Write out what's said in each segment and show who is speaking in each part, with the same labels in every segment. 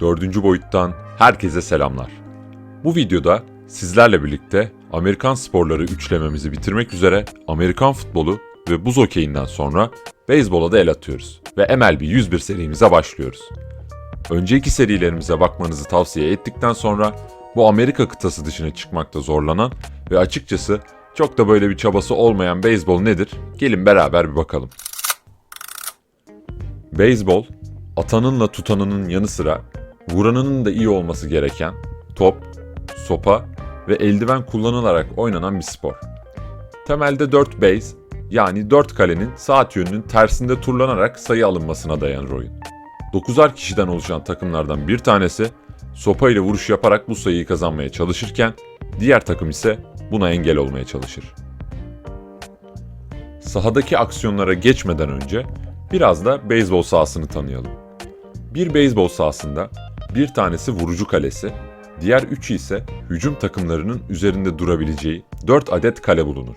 Speaker 1: Dördüncü boyuttan herkese selamlar. Bu videoda sizlerle birlikte Amerikan sporları üçlememizi bitirmek üzere Amerikan futbolu ve buz hokeyinden sonra beyzbola da el atıyoruz ve MLB 101 serimize başlıyoruz. Önceki serilerimize bakmanızı tavsiye ettikten sonra bu Amerika kıtası dışına çıkmakta zorlanan ve açıkçası çok da böyle bir çabası olmayan beyzbol nedir? Gelin beraber bir bakalım. Beyzbol, atanınla tutanının yanı sıra vuranının da iyi olması gereken top, sopa ve eldiven kullanılarak oynanan bir spor. Temelde 4 base yani 4 kalenin saat yönünün tersinde turlanarak sayı alınmasına dayanır oyun. 9'ar kişiden oluşan takımlardan bir tanesi sopa ile vuruş yaparak bu sayıyı kazanmaya çalışırken diğer takım ise buna engel olmaya çalışır. Sahadaki aksiyonlara geçmeden önce biraz da beyzbol sahasını tanıyalım. Bir beyzbol sahasında bir tanesi vurucu kalesi, diğer üçü ise hücum takımlarının üzerinde durabileceği 4 adet kale bulunur.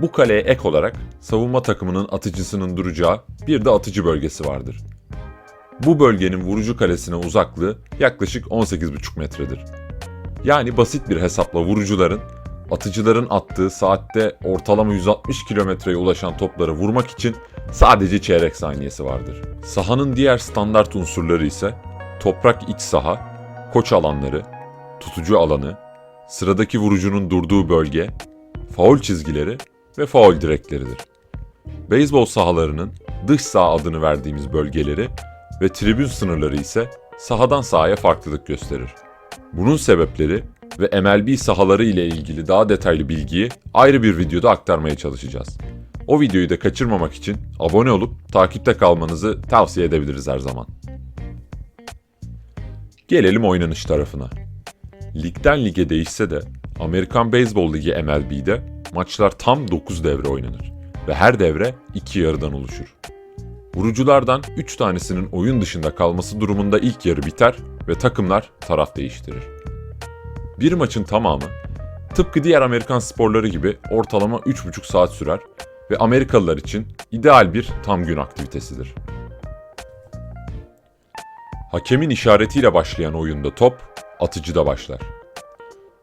Speaker 1: Bu kaleye ek olarak savunma takımının atıcısının duracağı bir de atıcı bölgesi vardır. Bu bölgenin vurucu kalesine uzaklığı yaklaşık 18,5 metredir. Yani basit bir hesapla vurucuların atıcıların attığı saatte ortalama 160 kilometreye ulaşan topları vurmak için sadece çeyrek saniyesi vardır. Sahanın diğer standart unsurları ise toprak iç saha, koç alanları, tutucu alanı, sıradaki vurucunun durduğu bölge, faul çizgileri ve faul direkleridir. Beyzbol sahalarının dış saha adını verdiğimiz bölgeleri ve tribün sınırları ise sahadan sahaya farklılık gösterir. Bunun sebepleri ve MLB sahaları ile ilgili daha detaylı bilgiyi ayrı bir videoda aktarmaya çalışacağız. O videoyu da kaçırmamak için abone olup takipte kalmanızı tavsiye edebiliriz her zaman. Gelelim oynanış tarafına. Ligden lige değişse de Amerikan Beyzbol Ligi MLB'de maçlar tam 9 devre oynanır ve her devre 2 yarıdan oluşur. Vuruculardan 3 tanesinin oyun dışında kalması durumunda ilk yarı biter ve takımlar taraf değiştirir. Bir maçın tamamı tıpkı diğer Amerikan sporları gibi ortalama 3,5 saat sürer ve Amerikalılar için ideal bir tam gün aktivitesidir. Hakemin işaretiyle başlayan oyunda top atıcıda başlar.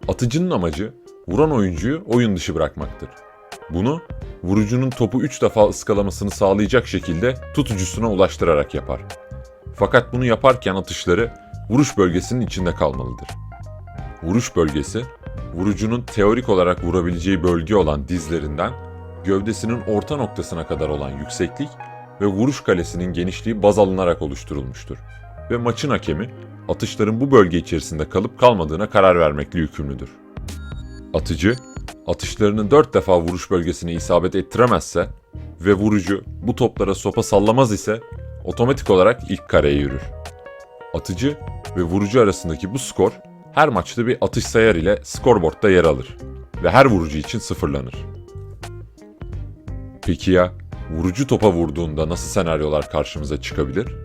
Speaker 1: Atıcının amacı vuran oyuncuyu oyun dışı bırakmaktır. Bunu vurucunun topu 3 defa ıskalamasını sağlayacak şekilde tutucusuna ulaştırarak yapar. Fakat bunu yaparken atışları vuruş bölgesinin içinde kalmalıdır. Vuruş bölgesi, vurucunun teorik olarak vurabileceği bölge olan dizlerinden gövdesinin orta noktasına kadar olan yükseklik ve vuruş kalesinin genişliği baz alınarak oluşturulmuştur. Ve maçın hakemi atışların bu bölge içerisinde kalıp kalmadığına karar vermekle yükümlüdür. Atıcı, atışlarının 4 defa vuruş bölgesine isabet ettiremezse ve vurucu bu toplara sopa sallamaz ise otomatik olarak ilk kareye yürür. Atıcı ve vurucu arasındaki bu skor her maçta bir atış sayar ile skorboardda yer alır ve her vurucu için sıfırlanır. Peki ya vurucu topa vurduğunda nasıl senaryolar karşımıza çıkabilir?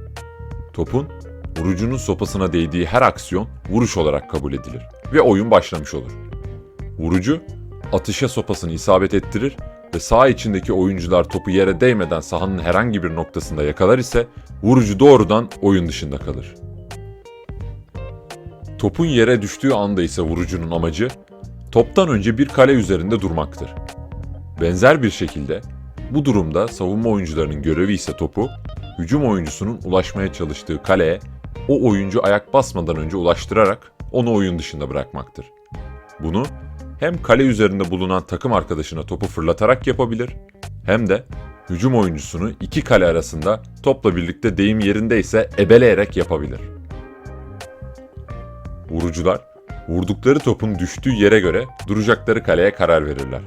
Speaker 1: Topun vurucunun sopasına değdiği her aksiyon vuruş olarak kabul edilir ve oyun başlamış olur. Vurucu atışa sopasını isabet ettirir ve saha içindeki oyuncular topu yere değmeden sahanın herhangi bir noktasında yakalar ise vurucu doğrudan oyun dışında kalır. Topun yere düştüğü anda ise vurucunun amacı toptan önce bir kale üzerinde durmaktır. Benzer bir şekilde bu durumda savunma oyuncularının görevi ise topu hücum oyuncusunun ulaşmaya çalıştığı kaleye o oyuncu ayak basmadan önce ulaştırarak onu oyun dışında bırakmaktır. Bunu hem kale üzerinde bulunan takım arkadaşına topu fırlatarak yapabilir hem de hücum oyuncusunu iki kale arasında topla birlikte deyim yerindeyse ebeleyerek yapabilir. Vurucular vurdukları topun düştüğü yere göre duracakları kaleye karar verirler.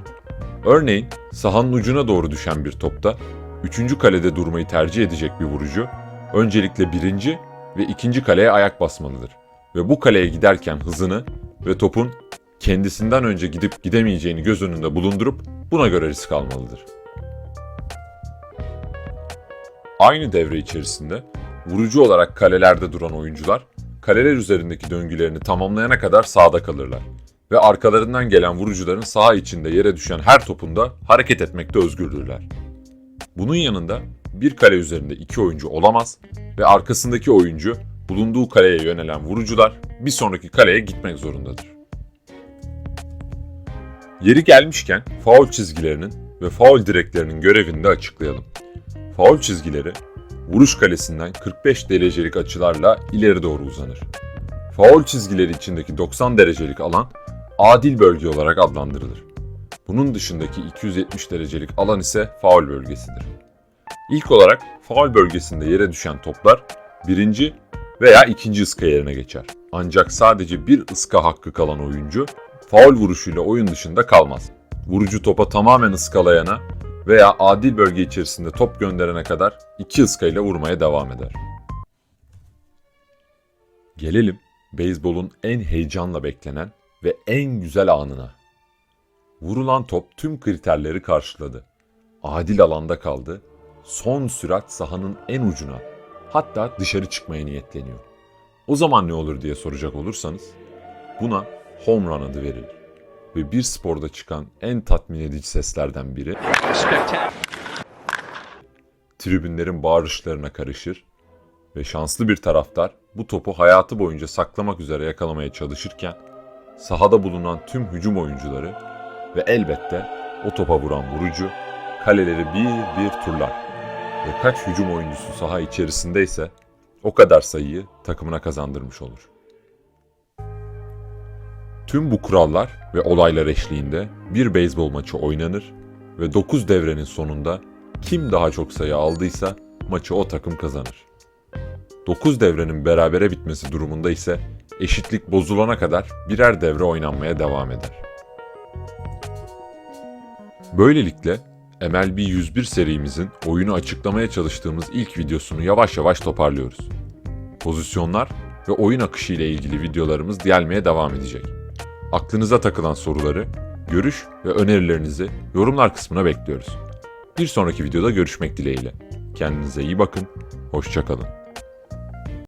Speaker 1: Örneğin sahanın ucuna doğru düşen bir topta üçüncü kalede durmayı tercih edecek bir vurucu öncelikle birinci ve ikinci kaleye ayak basmalıdır ve bu kaleye giderken hızını ve topun kendisinden önce gidip gidemeyeceğini göz önünde bulundurup buna göre risk almalıdır. Aynı devre içerisinde vurucu olarak kalelerde duran oyuncular kaleler üzerindeki döngülerini tamamlayana kadar sahada kalırlar ve arkalarından gelen vurucuların saha içinde yere düşen her topunda hareket etmekte özgürdürler. Bunun yanında bir kale üzerinde iki oyuncu olamaz ve arkasındaki oyuncu bulunduğu kaleye yönelen vurucular bir sonraki kaleye gitmek zorundadır. Yeri gelmişken faul çizgilerinin ve faul direklerinin görevini de açıklayalım. Faul çizgileri vuruş kalesinden 45 derecelik açılarla ileri doğru uzanır. Faul çizgileri içindeki 90 derecelik alan adil bölge olarak adlandırılır. Bunun dışındaki 270 derecelik alan ise faul bölgesidir. İlk olarak faul bölgesinde yere düşen toplar birinci veya ikinci ıska yerine geçer. Ancak sadece bir ıska hakkı kalan oyuncu faul vuruşuyla oyun dışında kalmaz. Vurucu topa tamamen ıskalayana veya adil bölge içerisinde top gönderene kadar iki ıskayla vurmaya devam eder. Gelelim beyzbolun en heyecanla beklenen ve en güzel anına. Vurulan top tüm kriterleri karşıladı. Adil alanda kaldı. Son sürat sahanın en ucuna, hatta dışarı çıkmaya niyetleniyor. O zaman ne olur diye soracak olursanız, buna home run adı verilir. Ve bir sporda çıkan en tatmin edici seslerden biri tribünlerin bağırışlarına karışır ve şanslı bir taraftar bu topu hayatı boyunca saklamak üzere yakalamaya çalışırken sahada bulunan tüm hücum oyuncuları ve elbette o topa vuran vurucu kaleleri bir bir turlar ve kaç hücum oyuncusu saha içerisindeyse o kadar sayıyı takımına kazandırmış olur. Tüm bu kurallar ve olaylar eşliğinde bir beyzbol maçı oynanır ve 9 devrenin sonunda kim daha çok sayı aldıysa maçı o takım kazanır. 9 devrenin berabere bitmesi durumunda ise eşitlik bozulana kadar birer devre oynanmaya devam eder. Böylelikle MLB 101 serimizin oyunu açıklamaya çalıştığımız ilk videosunu yavaş yavaş toparlıyoruz. Pozisyonlar ve oyun akışı ile ilgili videolarımız gelmeye devam edecek. Aklınıza takılan soruları, görüş ve önerilerinizi yorumlar kısmına bekliyoruz. Bir sonraki videoda görüşmek dileğiyle. Kendinize iyi bakın, hoşçakalın.